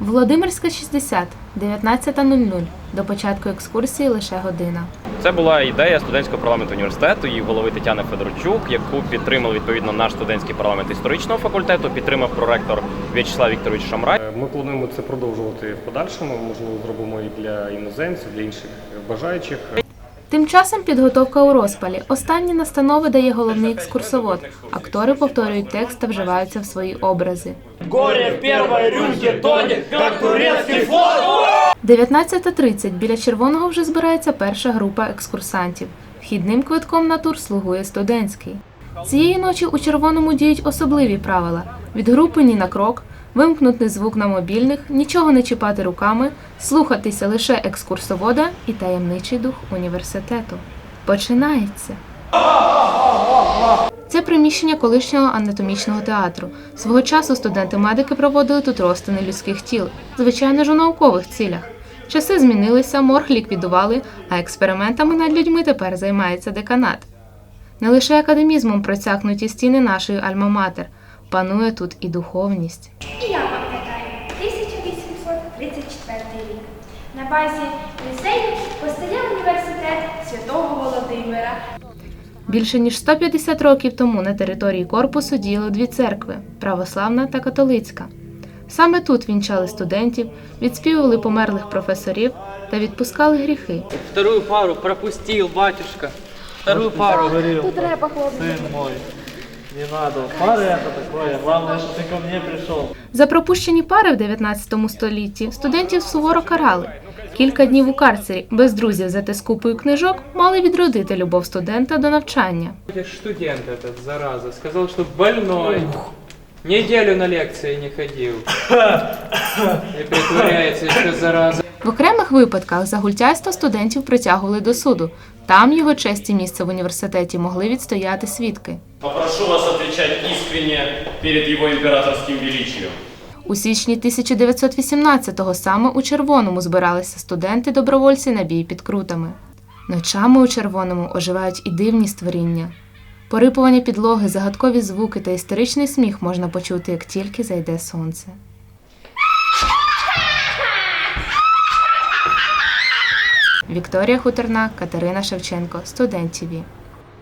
Володимирська 60, 19.00. До початку екскурсії лише година. Це була ідея студентського парламенту університету і голови Тетяни Федорчук, яку підтримав відповідно наш студентський парламент історичного факультету, підтримав проректор В'ячеслав Вікторович Шамрай. Ми плануємо це продовжувати в подальшому. Можливо, зробимо і для іноземців, для інших бажаючих. Тим часом підготовка у розпалі. Останні настанови дає головний екскурсовод. Актори повторюють текст та вживаються в свої образи. Горе в первой рюмке тонет, как турецкий флот. 19.30 біля червоного вже збирається перша група екскурсантів. Вхідним квитком на тур слугує студентський. Цієї ночі у червоному діють особливі правила: від групи ні на крок, вимкнути звук на мобільних, нічого не чіпати руками, слухатися лише екскурсовода і таємничий дух університету. Починається. Це приміщення колишнього анатомічного театру. Свого часу студенти-медики проводили тут розтини людських тіл, звичайно ж у наукових цілях. Часи змінилися, морг ліквідували, а експериментами над людьми тепер займається деканат. Не лише академізмом процякнуті стіни нашої альма-матер, панує тут і духовність. І я пам'ятаю 1834 рік. На базі ліцею постояв університет Святого Володимира. Більше ніж 150 років тому на території корпусу діяли дві церкви православна та католицька. Саме тут вінчали студентів, відспівували померлих професорів та відпускали гріхи. Вторую пару пропустил, батюшка. Вторую пару. говорил, сын мой, не надо. Пары это такое, главное, что ты ко мне пришел. За пропущені пари в 19 столітті студентів суворо карали. Кілька днів у карцері без друзів за те з купою книжок мали відродити любов студента до навчання. Я ж студент этот, зараза, сказал, что больной. Неделю на лекции не ходил. И притворяется еще зараза. В окремих випадках за гультяйство студентів притягували до суду. Там його честь і місце в університеті могли відстояти свідки. Попрошу вас отвечать искренне перед его императорским величием. У січні 1918-го саме у червоному збиралися студенти-добровольці на бій під крутами. Ночами у червоному оживають і дивні створіння. Порипування підлоги, загадкові звуки та істеричний сміх можна почути, як тільки зайде сонце. Вікторія Хуторна, Катерина Шевченко, Студент ТІВІ.